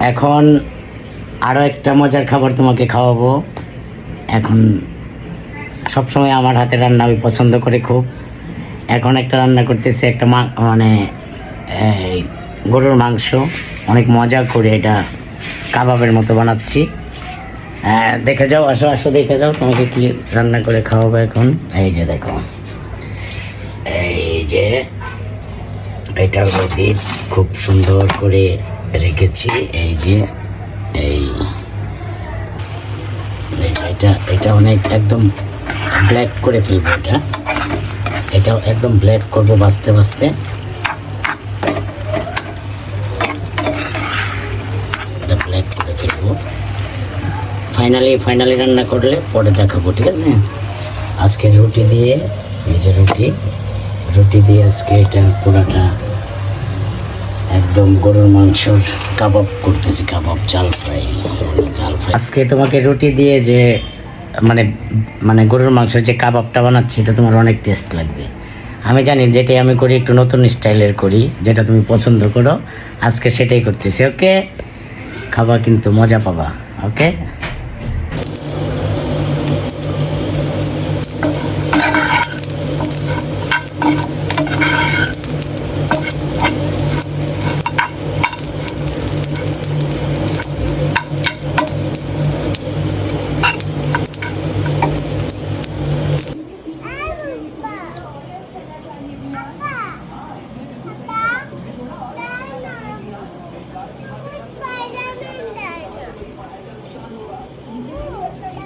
এখন আরও একটা মজার খাবার তোমাকে খাওয়াবো। এখন সবসময় আমার হাতে রান্না আমি পছন্দ করে খুব। এখন একটা রান্না করতেছি একটা মা- মানে গরুর মাংস। অনেক মজা করে এটা কাবাবের মতো বানাচ্ছি। হ্যাঁ, দেখে যাও আসো আসো দেখে যাও তোমাকে কি রান্না করে খাওয়াবো এখন। এই যে দেখো এই যে এটা খুব সুন্দর করে রেখেছি, এই যে, এই এটা- এটা অনেক একদম ব্ল্যাক করে ফেলব এটা। এটা একদম ব্ল্যাক করব বাঁচতে বাঁচতে এটা ব্ল্যাক করে ফেলব। ফাইনালি ফাইনালি রান্না করলে পরে দেখাবো, ঠিক আছে? আজকে রুটি দিয়ে, এই যে রুটি রুটি দিয়ে আজকে এটা পুরাটা একদম গরুর মাংসর কাবাব করতেছি, কাবাব, জাল ফ্রাই জাল ফ্রাই। আজকে তোমাকে রুটি দিয়ে যে মানে মানে গরুর মাংসের যে কাবাবটা বানাচ্ছি, এটা তোমার অনেক টেস্ট লাগবে। আমি জানি যেটাই আমি করি, একটু নতুন স্টাইলের করি, যেটা তুমি পছন্দ করো, আজকে সেটাই করতেছি, ওকে? খাবা কিন্তু মজা পাবা, ওকে?